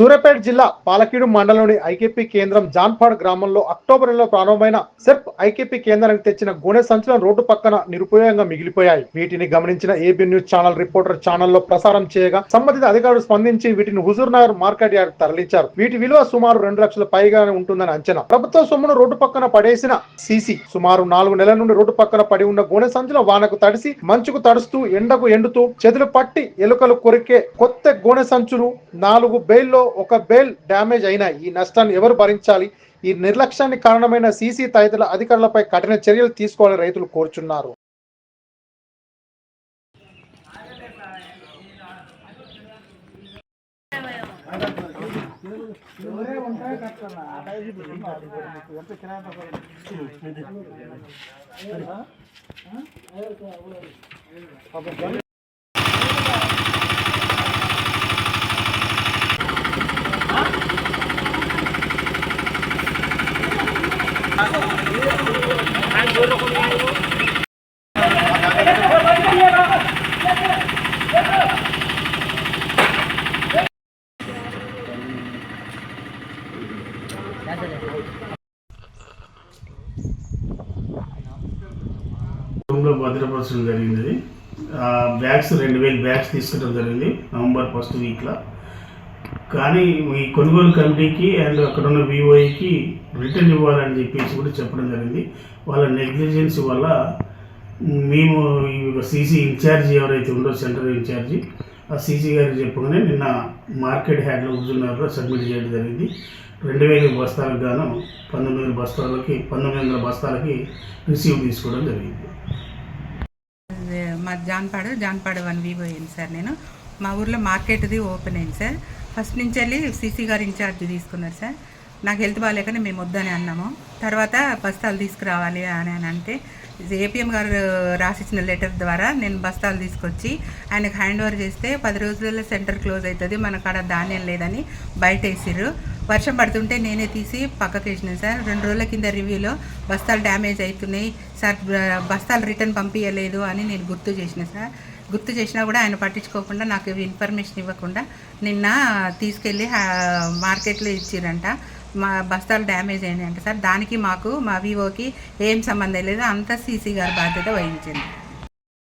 సూర్యాపేట జిల్లా పాలకీడు మండలంలోని ఐకేపీ కేంద్రం జాన్పాడ్ గ్రామంలో అక్టోబర్ నెలలో ప్రారంభమైన సెర్ప్ ఐకేపీ కేంద్రానికి తెచ్చిన గోనె సంచులను రోడ్డు పక్కన నిరుపయోగంగా మిగిలిపోయాయి. వీటిని గమనించిన ఏబీ న్యూస్ ఛానల్ రిపోర్టర్ ఛానల్లో ప్రసారం చేయగా సంబంధిత అధికారులు స్పందించి వీటిని హుజూర్ నగర్ మార్కెట్ యార్డ్ తరలించారు. వీటి విలువ సుమారు రెండు లక్షల పైగానే ఉంటుందని అంచనా. ప్రభుత్వ సొమ్మును రోడ్డు పక్కన పడేసిన సీసీ సుమారు నాలుగు నెలల నుండి రోడ్డు పక్కన పడి ఉన్న గోనె సంచుల వానకు తడిసి మంచుకు తడుస్తూ ఎండకు ఎండుతూ చేతులు పట్టి ఎలుకలు కొరికే కొత్త గోనె సంచులు నాలుగు బెయిల్లో ఒక బెయిల్ డ్యామేజ్ అయినా ఈ నష్టాన్ని ఎవరు భరించాలి? ఈ నిర్లక్ష్యానికి కారణమైన సీసీ తదితర అధికారులపై కఠిన చర్యలు తీసుకోవాలని రైతులు కోరుచున్నారు. భద్రపరచడం జరిగింది. బ్యాగ్స్ రెండు వేలు బ్యాగ్స్ తీసుకోవడం జరిగింది. నవంబర్ ఫస్ట్ వీక్లో. కానీ ఈ కొనుగోలు కమిటీకి అండ్ అక్కడ ఉన్న వివోఈకి రిటర్న్ ఇవ్వాలని చెప్పేసి కూడా చెప్పడం జరిగింది. వాళ్ళ నెగ్లిజెన్స్ వల్ల మేము సీసీ ఇన్ఛార్జి ఎవరైతే ఉందో సెంటర్ ఇన్ఛార్జి ఆ సీసీ గారికి చెప్పగానే నిన్న మార్కెట్ హ్యాడ్లో హుజూర్నగర్లో సబ్మిట్ చేయడం జరిగింది. రెండు వేల బస్తాలకు గాను పంతొమ్మిది వందల బస్తాలకి పంతొమ్మిది వందల బస్తాలకి రిసీవ్ తీసుకోవడం జరిగింది. అదే మా జాన్పాడు జాన్పాడు వన్ వీవో అయింది సార్ నేను. మా ఊర్లో మార్కెట్ది ఓపెన్ అయింది సార్. ఫస్ట్ నుంచి వెళ్ళి సీసీ గారు ఇన్ఛార్జ్ తీసుకున్నారు సార్. నాకు హెల్త్ బాగాలేకనే మేము వద్దని అన్నాము. తర్వాత బస్తాలు తీసుకురావాలి అని అని అంటే ఏపీఎం గారు రాసిచ్చిన లెటర్ ద్వారా నేను బస్తాలు తీసుకొచ్చి ఆయనకు హ్యాండ్ ఓవర్ చేస్తే పది రోజులలో సెంటర్ క్లోజ్ అవుతుంది మన కాడ ధాన్యం లేదని బయట వేసిర్రు వర్షం పడుతుంటే నేనే తీసి పక్కకి వేసినాను సార్. రెండు రోజుల కింద రివ్యూలో బస్తాలు డ్యామేజ్ అవుతున్నాయి. సార్ బస్తాలు రిటర్న్ పంపించలేదు అని నేను గుర్తు చేసిన సార్. గుర్తు చేసినా కూడా ఆయన పట్టించుకోకుండా నాకు ఇన్ఫర్మేషన్ ఇవ్వకుండా నిన్న తీసుకెళ్ళి మార్కెట్లో ఇచ్చిరంట. మా బస్తాలు డ్యామేజ్ అయినాయంట సార్. దానికి మాకు మా వివోకి ఏం సంబంధం లేదు. అంతా సీసీ గారి బాధ్యత వహించింది.